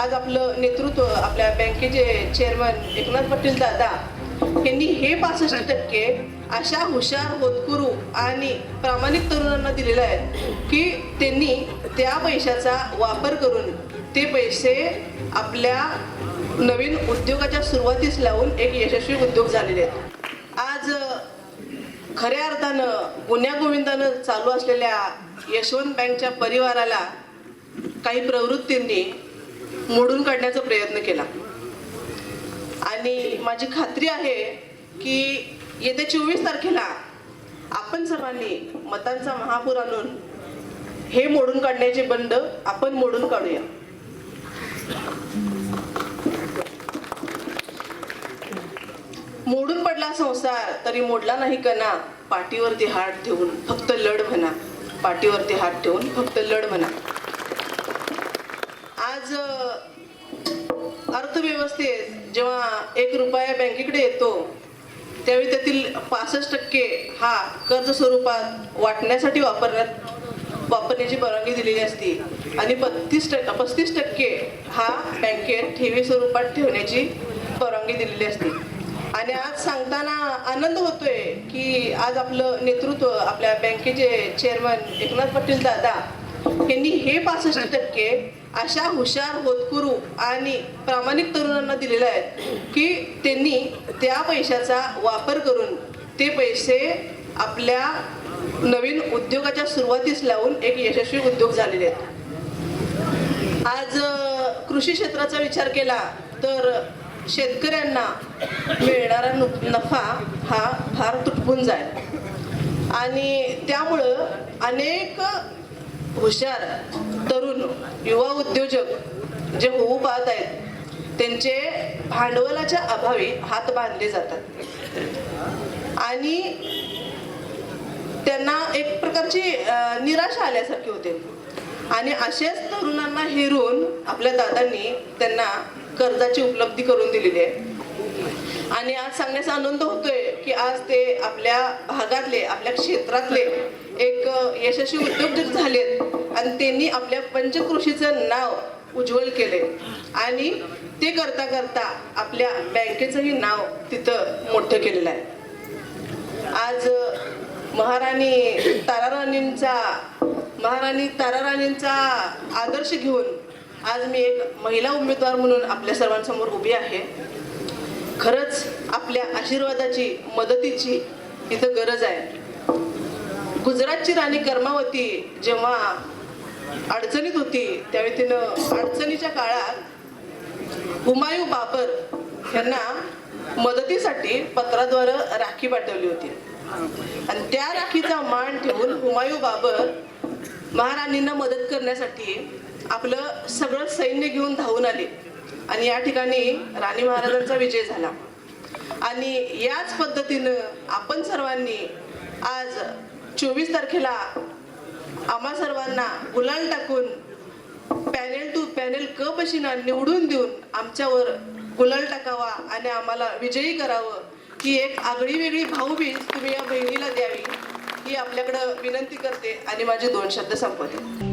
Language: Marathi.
आज आपलं नेतृत्व आपल्या बँकेचे चेअरमन एकनाथ पाटील दादा यांनी हे पासष्ट टक्के अशा हुशार होतकुरू आणि प्रामाणिक तरुणांना दिलेलं आहे की त्यांनी त्या पैशाचा वापर करून ते पैसे आपल्या नवीन उद्योगाच्या सुरुवातीस लावून एक यशस्वी उद्योग झालेले आहेत. आज खऱ्या अर्थानं गुन्ह्यागोविंदानं चालू असलेल्या यशवंत बँकच्या परिवाराला काही प्रवृत्तींनी मोडून काढण्याचा प्रयत्न केला. आणि माझी खात्री आहे की येत्या चोवीस तारखेला आपण सर्वांनी मतांचा महापूर आणून हे मोडून काढण्याचे बंड आपण मोडून काढूया. मोडून पडला संसार तरी मोडला नाही कणा पाठीवरती हात ठेवून फक्त लढ म्हणा. पाठीवरती हात ठेवून फक्त लढ म्हणा. आज अर्थव्यवस्थेत जेव्हा एक रुपया बँकेकडे येतो त्यावेळी त्यातील पासष्ट टक्के हा कर्ज स्वरूपात वाटण्यासाठी वापरण्यात वापरण्याची परवानगी दिलेली असते. आणि बत्तीस टक्के पस्तीस टक्के हा बँकेत ठेवी स्वरूपात ठेवण्याची परवानगी दिलेली असते. आणि आज सांगताना आनंद होतोय की आज आपलं नेतृत्व आपल्या बँकेचे चेअरमन एकनाथ पाटील दादा यांनी हे पासष्ट टक्के अशा हुशार होतकुरू आणि प्रामाणिक तरुणांना दिलेलं आहे की त्यांनी त्या पैशाचा वापर करून ते पैसे आपल्या नवीन उद्योगाच्या सुरुवातीस लावून एक यशस्वी उद्योग झालेले आहेत. आज कृषी क्षेत्राचा विचार केला तर शेतकऱ्यांना मिळणारा नु- नफा हा फार तुटपून जाईल आणि त्यामुळं अनेक हुशार तरुण युवा उद्योजक जे होऊ पाहत आहेत त्यांचे भांडवलाच्या अभावी हात बांधले जातात. आणि त्यांना एक प्रकारची निराशा आल्यासारखी होते. आणि अशाच तरुणांना हेरून आपल्या दादांनी त्यांना कर्जाची उपलब्धी करून दिलेली आहे. आणि आज सांगण्याचा आनंद होतोय की आज ते आपल्या भागातले आपल्या क्षेत्रातले एक यशस्वी उद्योजक झालेत आणि त्यांनी आपल्या पंचकृषीचं नाव उज्ज्वल केले. आणि ते करता करता आपल्या बँकेचंही नाव तिथं मोठं केलेलं आहे. आज महाराणी ताराराणींचा महाराणी ताराराणींचा आदर्श घेऊन आज मी एक महिला उमेदवार म्हणून आपल्या सर्वांसमोर उभी आहे. खरंच आपल्या आशीर्वादाची मदतीची इथं गरज आहे. गुजरातची राणी कर्मावती जेव्हा अडचणीत होती त्यावेळी तिनं अडचणीच्या काळात हुमायू बाबर यांना मदतीसाठी पत्राद्वारे राखी पाठवली होती. आणि त्या राखीचा मान ठेवून हुमायू बाबर महाराणींना मदत करण्यासाठी आपलं सगळं सैन्य घेऊन धावून आले. आणि या ठिकाणी राणी महाराजांचा विजय झाला. आणि याच पद्धतीनं आपण सर्वांनी आज चोवीस तारखेला आम्हा सर्वांना गुलाल टाकून पॅनेल टू पॅनेल क बशीना निवडून देऊन आमच्यावर गुलाल टाकावा आणि आम्हाला विजयी करावं ही एक आगळी वेगळी भाऊबीज तुम्ही या बहिणीला द्यावी ही आपल्याकडं विनंती करते आणि माझे दोन शब्द संपवते.